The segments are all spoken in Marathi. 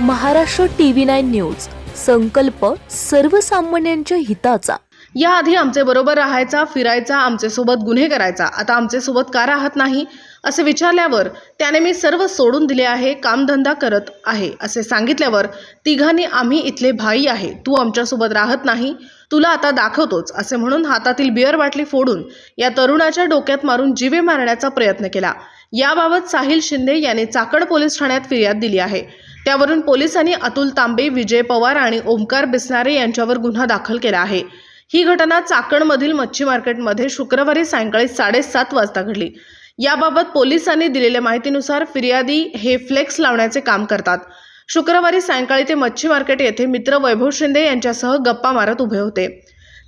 Maharashtra T V nine news. संकल्प सर्वसामान्यांच्या हिताचा. याआधी आमचे बरोबर राहायचा फिरायचा आमचे सोबत गुन्हे करायचा. आता आमचे सोबत का राहत नाही? असे विचारल्यावर त्याने मी सर्व सोडून दिले आहे कामधंदा करत आहे असे सांगितल्यावर तिघांनी आम्ही इथले भाई आहे. तू आमच्यासोबत राहत नाही तुला आता दाखवतोच असे म्हणून हातातील बिअर बाटली फोडून या तरुणाच्या डोक्यात मारून जीवे मारण्याचा प्रयत्न केला. याबाबत साहिल शिंदे यांनी चाकड पोलीस ठाण्यात फिर्याद दिली आहे. त्यावरून पोलिसांनी अतुल तांबे विजय पवार आणि ओमकार बिसनारे यांच्यावर गुन्हा दाखल केला आहे. ही घटना चाकणमधील मच्छी मार्केटमध्ये शुक्रवारी सायंकाळी साडेसात वाजता घडली. याबाबत पोलिसांनी दिलेल्या माहितीनुसार फिर्यादी हे फ्लेक्स लावण्याचे काम करतात. शुक्रवारी सायंकाळी ते मच्छी मार्केट येथे मित्र वैभव शिंदे यांच्यासह गप्पा मारत उभे होते.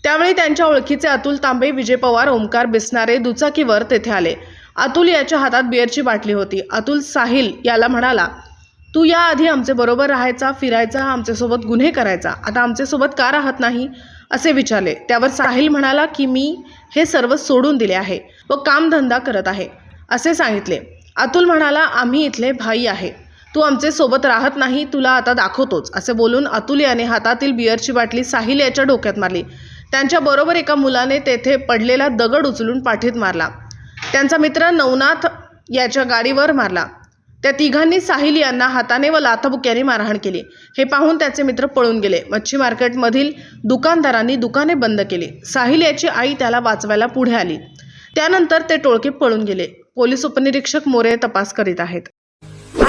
त्यावेळी त्यांच्या ओळखीचे अतुल तांबे विजय पवार ओमकार बिसनारे दुचाकीवर तेथे आले. अतुल याच्या हातात बिअरची बाटली होती. अतुल साहिल याला म्हणाला तू याआधी आमचे बरोबर राहायचा फिरायचा आमच्यासोबत गुन्हे करायचा. आता आमच्यासोबत का राहत नाही? असे विचारले. त्यावर साहिल म्हणाला की मी हे सर्व सोडून दिले आहे व कामधंदा करत आहे. असे सांगितले. अतुल म्हणाला आम्ही इथले भाई आहे. तू आमचे सोबत राहत नाही तुला आता दाखवतोच. असे बोलून अतुल याने हातातील बिअरची बाटली साहिल याच्या डोक्यात मारली. त्यांच्या बरोबर एका मुलाने तेथे पडलेला दगड उचलून पाठीत मारला. त्यांचा मित्र नवनाथ याच्या गाडीवर मारला. त्या तिघांनी साहिल यांना हाताने व लाथाबुक्याने मारहाण केली. हे पाहून त्याचे मित्र पळून गेले. मच्छी मार्केटमधील दुकानदारांनी दुकाने बंद केली. साहिल याची आई त्याला वाचवायला पुढे आली. त्यानंतर ते टोळके पळून गेले. पोलीस उपनिरीक्षक मोरे तपास करीत आहेत.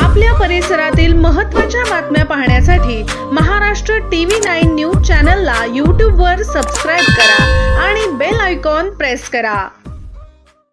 आपल्या परिसरातील महत्त्वाच्या बातम्या पाहण्यासाठी Maharashtra T V nine news चॅनलला यूट्यूबवर सबस्क्राईब करा आणि बेल आयकॉन प्रेस करा.